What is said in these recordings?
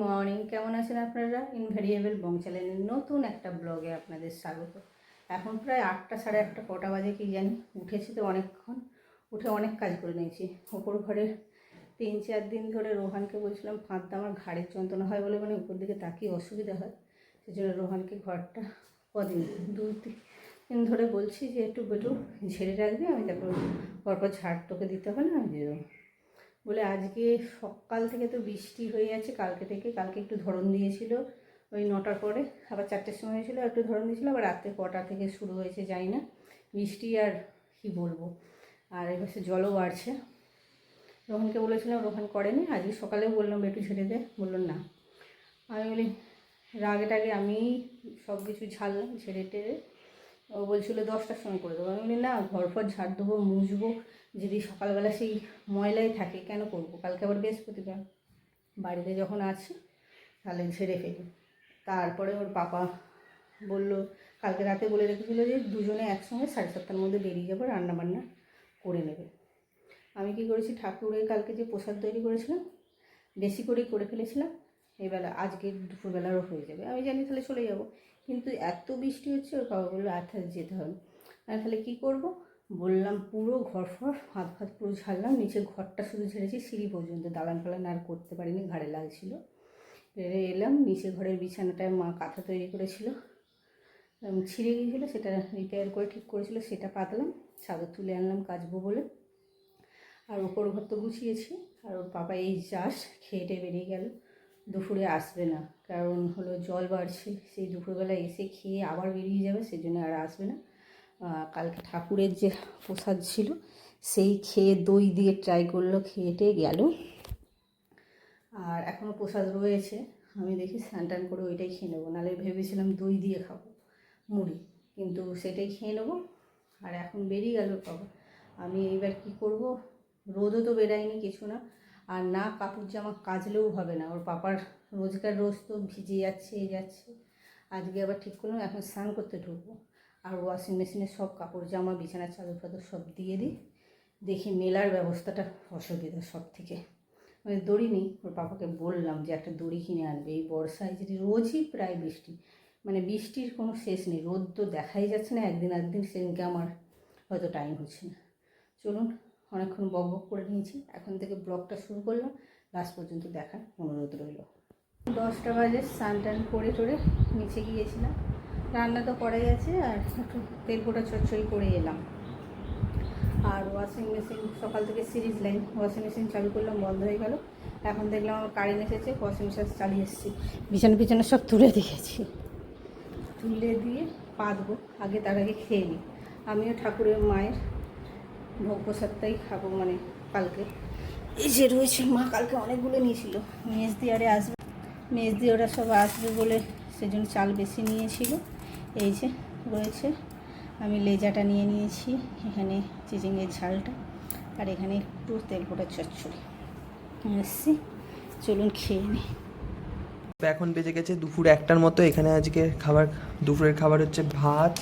Morning, কেমন আছেন আপনারা? ইনভ্যারিয়েবল বং চ্যানেলের নতুন একটা ব্লগে আপনাদের স্বাগত। এখন প্রায় আটটা সাড়ে আটটা, কটা বাজে কি জানি, উঠেছি তো অনেকক্ষণ, উঠে অনেক কাজ করে নিয়েছি। ওপর ঘরে তিন চার দিন ধরে রোহানকে বলছিলাম, ফাঁদটা আমার ঘাড়ের যন্ত্রণা হয় বলে মানে উপর দিকে তাকিয়ে অসুবিধা হয়। সেজন্য রোহানকে ঘরটা কদিন দু তিন ধরে বলছি যে, একটু বেটু ঝেড়ে রাখবি, আমি তারপর পরপর ঝাড় তোকে দিতে হবে না, আমি দিয়ে বলে আজকে সকাল থেকে তো বৃষ্টি হয়ে আছে, কালকে থেকে, কালকে একটু ধরন দিয়েছিল। ওই নটার পরে আবার চারটের সময় হয়েছিল, একটু ধরন দিয়েছিল, আবার রাত্রে কটা থেকে শুরু হয়েছে যাই না। বৃষ্টি আর কি বলব? আর এবার জলও বাড়ছে। রোহনকে বলেছিলাম, রোহন করেনি, আজকে সকালে বললাম একটু ঝেড়ে দে। বলল, না। আমি বলি, রাগে টাগে আমি সব কিছু ঝাড়লাম ঝেড়ে টেড়ে ও বলছিলো, দশটার সময় করে দেবো। আমি বলি, না ঘর ফর ঝাড় দেবো, মুছবো। যদি সকালবেলা সেই ময়লাই থাকে, কেন করব? কালকে আবার বৃহস্পতিবার। বাড়িতে যখন আছি, তাহলে ঝেড়ে ফেলি। তারপরে ওর পাপা বলল, কালকে রাতে বলে রেখেছিলো যে দুজনে একসঙ্গে সাড়ে সাতটার মধ্যে বেরিয়ে যাব রান্না বান্না করে নেবে। আমি কি করেছি, ঠাকুরের কালকে যে প্রসাদ তৈরি করেছিলাম, বেশি করেই করে ফেলেছিলাম এবেলা আজকে দুপুরবেলারও হয়ে যাবে। আমি জানি তাহলে চলে যাব, কিন্তু এত বৃষ্টি হচ্ছে, ওর বাবা বলল আচ্ছা যেতে হবে। আমি তাহলে কী করব? বললাম পুরো ঘর ফর, হাত ফাত পুরো ঝাড়লাম নিচে ঘরটা শুধু ঝেড়েছি, সিঁড়ি পর্যন্ত। দালান ফালান আর করতে পারিনি, ঘাড়ে লাগছিল। বেড়ে এলাম নিচে ঘরের বিছানাটায় মা কাঁথা তৈরি করেছিল। ছিঁড়ে গিয়েছিল, সেটা রিপেয়ার করে ঠিক করেছিল, সেটা পাতলাম, চাদর তুলে আনলাম কাচবো বলে। আর ওপর ঘর তো গুছিয়েছি, আর ওর পাপা এই চাষ খেয়েটে বেরিয়ে গেল। দুপুরে আসবে না, কারণ হলো জল বাড়ছে, সেই দুপুরবেলা এসে খেয়ে আবার বেরিয়ে যাবে, সেজন্য আর আসবে না। কালকে ঠাকুরের যে প্রসাদ ছিল, সেই খেয়ে দই দিয়ে ট্রাই করল খেয়েটে গেল। আর এখনও প্রসাদ রয়েছে। আমি দেখি স্নান টান করে ওইটাই খেয়ে নেব। নাহলে ভেবেছিলাম দই দিয়ে খাব, মুড়ি। কিন্তু সেটাই খেয়ে নেব। আর এখন বেরিয়ে গেল বাবা। আমি এইবার কি করব? রোদও তো বেরায়নি কিছু না। আর না কাপড় জামা কাচলেও হবে না। ওর পাপার রোজকার রোজ তো ভিজে যাচ্ছে, এ যাচ্ছে। আজকে আবার ঠিক করলাম, এখন স্নান করতে ঢুকবো। আর ওয়াশিং মেশিনে সব কাপড়, জামা বিছানার চাদর ফাদর সব দিয়ে দিই। দেখি মেলার ব্যবস্থাটা অসুবিধা সব থেকে মানে দড়ি নেই, ওর পাপাকে বললাম যে একটা দড়ি কিনে আনবে। এই বর্ষায় যদি রোজই প্রায় বৃষ্টি। মানে বৃষ্টির কোনো শেষ নেই, রোদ তো দেখাই যাচ্ছে না, একদিন একদিন সেদিনকে আমার হয়তো টাইম হচ্ছে না। চলুন, অনেকক্ষণ বক বক করে নিয়েছি। এখন থেকে ব্লগটা শুরু করলাম লাস্ট পর্যন্ত দেখার অনুরোধ রইল। দশটা বাজে, স্নান টান করে টোরে নিচে গিয়েছিলাম। রান্না তো করাই আছে, আর একটু তেল পোটা চচ্চড়ি করে এলাম। আর ওয়াশিং মেশিন সকাল থেকে সিরিজ লাইন ওয়াশিং মেশিন চালু করলাম, বন্ধ হয়ে গেল। এখন দেখলাম আমার কারেন্ট এসেছে ওয়াশিং মেশিন চালিয়ে এসেছি। বিছানা পিছনে সব তুলে দিয়েছি। তুলে দিয়ে পাতবো, আগে তার আগে খেয়ে নিই। আমিও ঠাকুরের মায়ের ভোগ প্রসাদটাই খাব মানে কালকে। এই যে রয়েছে মা, কালকে অনেকগুলো নিয়েছিল। মেজ দিয়ে আরে আসবে। মেজ দিয়ে ওরা সব আসবে বলে সেজন্য চাল বেশি নিয়েছিল। এই যে রয়েছে। আমি লেজাটা নিয়ে নিয়েছি, এখানে চিচিংয়ের ঝালটা। আর এখানে একটু তেল পোটা চচ্চড়ি। এসছি চলুন খেয়ে নিই এখন বেজে গেছে দুপুর একটার মতো। এখানে আজকে খাবার, দুপুরের খাবার হচ্ছে ভাত,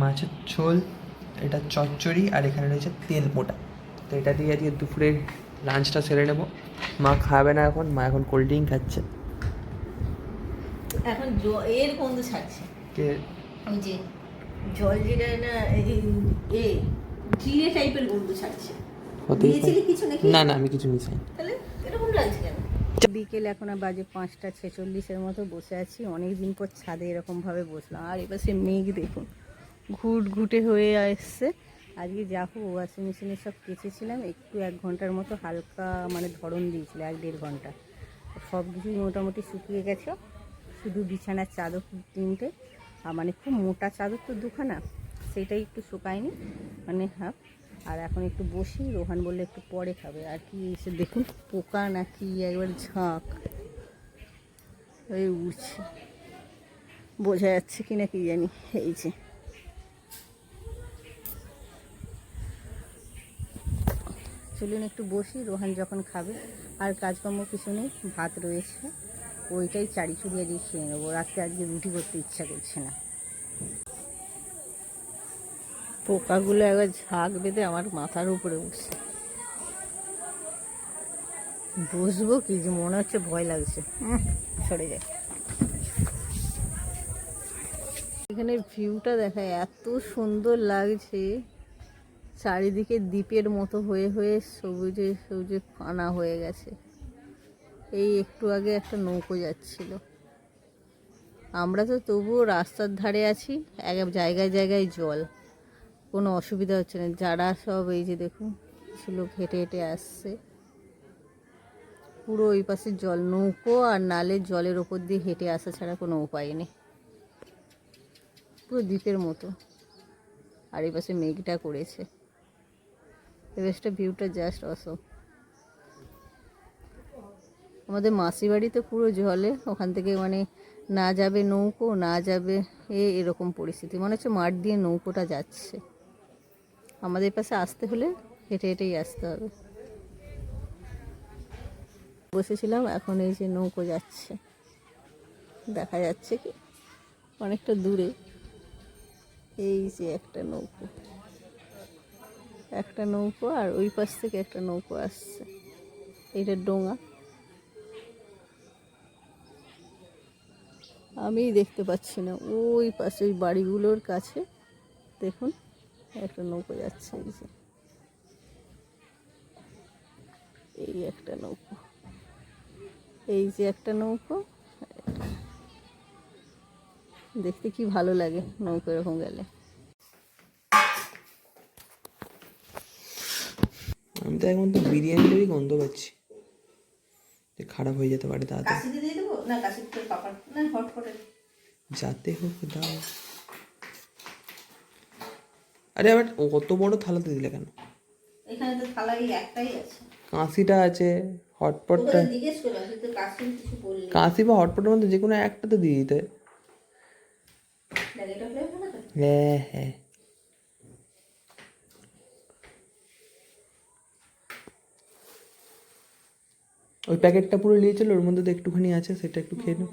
মাছের ঝোল, এটা চচ্চড়ি, আর এখানে রয়েছে তেল মোটা তো এটা দিয়ে আজকে দুপুরের লাঞ্চটা সেরে নেব। মা খাবে না এখন, মা এখন কোল্ড ড্রিঙ্ক খাচ্ছে। এখন এর গন্ধ ছাড়ছে। কে? ওই যে জল যেটা না এ জিরে টাইপের গন্ধ ছাড়ছে। কিছু নাকি? না না আমি কিছু মিশাই তাহলে এরকম লাগছে কেন? বিকেল এখন আর বাজে পাঁচটা ছেচল্লিশের মতো বসে আছি। অনেক দিন পর ছাদে এরকমভাবে বসলাম। আর এবার সে মেঘ দেখুন ঘুট ঘুটে হয়ে এসছে আজকে যা হোক ওয়াশিং মেশিনে সব কেচেছিলাম। একটু এক ঘণ্টার মতো হালকা মানে ধরন দিয়েছিল এক দেড় ঘণ্টা। সব কিছুই মোটামুটি শুকিয়ে গেছে। শুধু বিছানার চাদর তিনটে মানে খুব মোটা চাদর তো দুখানা, সেটাই একটু শুকায়নি। মানে হাফ। আর এখন একটু বসি, রোহান বললে একটু পরে খাবে। আর কি এসে দেখুন, পোকা নাকি একবার ঝাঁক। ওই উঠছে বোঝা যাচ্ছে কি না কি জানি, এই যে। চলুন একটু বসি, রোহান যখন খাবে। আর কাজকর্ম কিছু নেই, ভাত রয়েছে। ওইটাই চারি চুড়িয়ে দিয়ে খেয়ে নেব। রাত্রে আজকে রুটি করতে ইচ্ছা করছে না। পোকাগুলো একবার ঝাঁক বেঁধে আমার মাথার উপরে উঠছে। বসবো কি যে মনে হচ্ছে ভয় লাগছে। সরে যায় এখানে ভিউটা দেখা এত সুন্দর লাগছে। চারিদিকে দ্বীপের মতো হয়ে হয়ে সবুজে সবুজে ফানা হয়ে গেছে। এই একটু আগে একটা নৌকো যাচ্ছিল। আমরা তো তবুও রাস্তার ধারে আছি, এক জায়গায় জায়গায় জল। কোনো অসুবিধা হচ্ছে না, যারা সব এই যে দেখুন, কিছু লোক হেঁটে হেঁটে আসছে। পুরো ওই পাশে জল, নৌকো আর নালের জলের ওপর দিয়ে হেঁটে আসা ছাড়া কোনো উপায় নেই। পুরো দ্বীপের মতো। আর এই পাশে মেঘটা করেছে। এবেসটা ভিউটা জাস্ট অসম আমাদের মাসি বাড়িতে পুরো জলে, ওখান থেকে মানে না যাবে নৌকো, না যাবে এ এরকম পরিস্থিতি। মনে হচ্ছে মাঠ দিয়ে নৌকোটা যাচ্ছে। আমাদের পাশে আসতে হলে হেঁটে হেঁটেই আসতে হবে। বসেছিলাম, এখন এই যে নৌকো যাচ্ছে। দেখা যাচ্ছে কি, অনেকটা দূরে এই যে একটা নৌকো। একটা নৌকো আর ওই পাশ থেকে একটা নৌকো আসছে। এইটা ডোঙা। আমি দেখতে পাচ্ছি না। ওই পাশে ওই বাড়িগুলোর কাছে। দেখুন একটা নৌকো যাচ্ছে এই যে। এই একটা নৌকো। এই যে একটা নৌকো। দেখতে কি ভালো লাগে নৌকো এরকম গেলে। আমি তো এখন তো বিরিয়ানিটারই গন্ধ পাচ্ছি। যে খারাপ হয়ে যেতে পারে তাড়াতাড়ি। না কাশির পাপড় না হটপটে যাতে হোক দাও। আরে আবার অত বড় থালাতে দিলে কেন? এখানে তো থালা এই একটাই আছে। কাঁসিটা আছে হটপটটা জিজ্ঞেস তুই কাশির কিছু বললি। কাঁসি বা হটপটের মধ্যে যে কোনো একটা তো দিয়ে দিতে হ্যাঁ হ্যাঁ। ওই প্যাকেটটা পুরো নিয়েছিল ওর মধ্যে তো একটুখানি আছে সেটা একটু খেয়ে নাও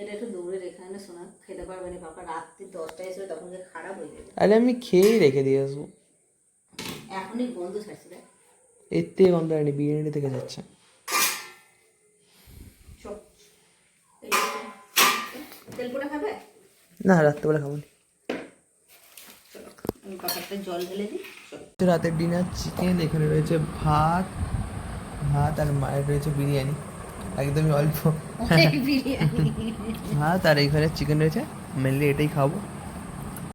এটা একটু দৌড়ে রেখে আনে শোনা খেতে পারবে না পাপা রাত্রি দশটায় এসে তখন যে খারাপ হয়ে যাবে। আরে আমি খেয়েই রেখে দিয়ে আসব। এখনই গন্ধ ছাড়ছে দেখ। এর থেকে গন্ধ হয়নি বিরিয়ানি থেকে যাচ্ছে। না রাত্রেবেলা খাব রাতের ডিনার চিকেন এখানে রয়েছে ভাত ভাত আর মায়ের রয়েছে বিরিয়ানি। একদমই অল্প। বিরিয়ানি। ভাত আর ঘরে চিকেন রয়েছে মেনলি এটাই খাব।